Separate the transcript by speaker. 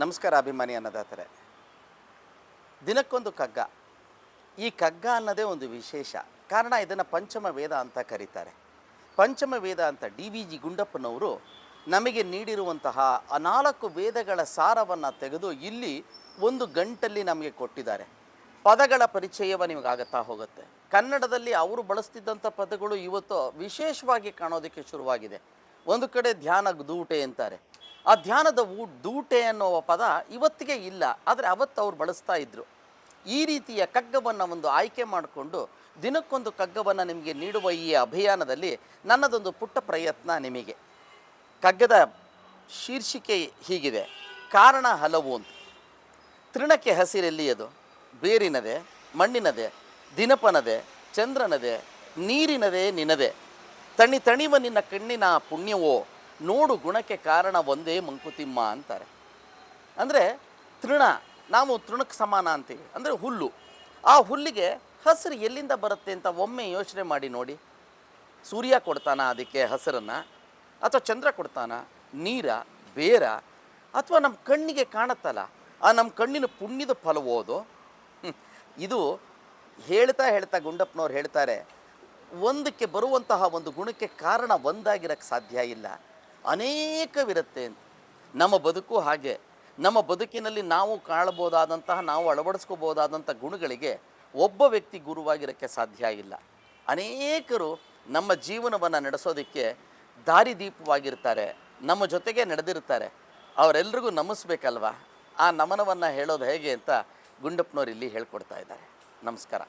Speaker 1: ನಮಸ್ಕಾರ ಅಭಿಮಾನಿ ಅನ್ನದಾತರೆ. ದಿನಕ್ಕೊಂದು ಕಗ್ಗ. ಈ ಕಗ್ಗ ಅನ್ನೋದೇ ಒಂದು ವಿಶೇಷ. ಕಾರಣ ಇದನ್ನು ಪಂಚಮ ವೇದ ಅಂತ ಕರೀತಾರೆ. ಪಂಚಮ ವೇದ ಅಂತ ಡಿ ವಿ ಜಿ ಗುಂಡಪ್ಪನವರು ನಮಗೆ ನೀಡಿರುವಂತಹ ನಾಲ್ಕು ವೇದಗಳ ಸಾರವನ್ನು ತೆಗೆದು ಇಲ್ಲಿ ಒಂದು ಗಂಟಲ್ಲಿ ನಮಗೆ ಕೊಟ್ಟಿದ್ದಾರೆ. ಪದಗಳ ಪರಿಚಯವ ನಿಮಗಾಗುತ್ತಾ ಹೋಗುತ್ತೆ. ಕನ್ನಡದಲ್ಲಿ ಅವರು ಬಳಸ್ತಿದ್ದಂಥ ಪದಗಳು ಇವತ್ತು ವಿಶೇಷವಾಗಿ ಕಾಣೋದಕ್ಕೆ ಶುರುವಾಗಿದೆ. ಒಂದು ಕಡೆ ಧ್ಯಾನ ದೂಟೆ ಅಂತಾರೆ. ಆ ಧ್ಯಾನದ ಊ ದೂಟೆ ಅನ್ನುವ ಪದ ಇವತ್ತಿಗೆ ಇಲ್ಲ, ಆದರೆ ಅವತ್ತು ಅವ್ರು ಬಳಸ್ತಾ ಇದ್ದರು ಈ ರೀತಿಯ ಕಗ್ಗವನ್ನು ಒಂದು ಆಯ್ಕೆ ಮಾಡಿಕೊಂಡು ದಿನಕ್ಕೊಂದು ಕಗ್ಗವನ್ನು ನಿಮಗೆ ನೀಡುವ ಈ ಅಭಿಯಾನದಲ್ಲಿ ನನ್ನದೊಂದು ಪುಟ್ಟ ಪ್ರಯತ್ನ ನಿಮಗೆ. ಕಗ್ಗದ ಶೀರ್ಷಿಕೆ ಹೀಗಿದೆ, ಕಾರಣ ಹಲವು ಅಂತ. ತೃಣಕ್ಕೆ ಹಸಿರೆಲ್ಲಿಯದು ಬೇರಿನದೆ, ಮಣ್ಣಿನದೆ, ದಿನಪನದೆ, ಚಂದ್ರನದೆ, ನೀರಿನದೆ ನಿನದೆ. ತಣಿ ತಣಿವ ನಿನ್ನ ಕಣ್ಣಿನ ಪುಣ್ಯವೋ ನೋಡು ಗುಣಕ್ಕೆ ಕಾರಣ ಒಂದೇ ಮಂಕುತಿಮ್ಮ ಅಂತಾರೆ. ಅಂದರೆ ತೃಣ, ನಾವು ತೃಣಕ್ಕೆ ಸಮಾನ ಅಂತೀವಿ. ಅಂದರೆ ಹುಲ್ಲು. ಆ ಹುಲ್ಲಿಗೆ ಹಸಿರು ಎಲ್ಲಿಂದ ಬರುತ್ತೆ ಅಂತ ಒಮ್ಮೆ ಯೋಚನೆ ಮಾಡಿ ನೋಡಿ. ಸೂರ್ಯ ಕೊಡ್ತಾನ ಅದಕ್ಕೆ ಹಸಿರನ್ನು? ಅಥವಾ ಚಂದ್ರ ಕೊಡ್ತಾನ? ನೀರ, ಬೇರ? ಅಥವಾ ನಮ್ಮ ಕಣ್ಣಿಗೆ ಕಾಣುತ್ತಲ್ಲ? ಆ ನಮ್ಮ ಕಣ್ಣಿನ ಪುಣ್ಯದ ಫಲವೋದು. ಇದು ಹೇಳ್ತಾ ಹೇಳ್ತಾ ಗುಂಡಪ್ಪನವ್ರು ಹೇಳ್ತಾರೆ, ಒಂದಕ್ಕೆ ಬರುವಂತಹ ಒಂದು ಗುಣಕ್ಕೆ ಕಾರಣ ಒಂದಾಗಿರಕ್ಕೆ ಸಾಧ್ಯ ಇಲ್ಲ. ಅನೇಕವಿರುತ್ತೆ ಅಂತ ನಮ್ಮ ಬದುಕು ಹಾಗೆ. ನಮ್ಮ ಬದುಕಿನಲ್ಲಿ ನಾವು ಕಾಣಬಹುದಾದಂತಹ, ನಾವು ಅಳವಡಿಸ್ಕೋಬಹುದಾದಂಥ ಗುಣಗಳಿಗೆ ಒಬ್ಬ ವ್ಯಕ್ತಿ ಗುರುವಾಗಿರೋಕ್ಕೆ ಸಾಧ್ಯ ಇಲ್ಲ. ಅನೇಕರು ನಮ್ಮ ಜೀವನವನ್ನು ನಡೆಸೋದಕ್ಕೆ ದಾರಿದೀಪವಾಗಿರ್ತಾರೆ ನಮ್ಮ ಜೊತೆಗೆ ನಡೆದಿರ್ತಾರೆ. ಅವರೆಲ್ರಿಗೂ ನಮಿಸ್ಬೇಕಲ್ವಾ? ಆ ನಮನವನ್ನು ಹೇಳೋದು ಹೇಗೆ ಅಂತ ಗುಂಡಪ್ಪನವ್ರು ಇಲ್ಲಿ ಹೇಳ್ಕೊಡ್ತಾ ಇದ್ದಾರೆ. ನಮಸ್ಕಾರ.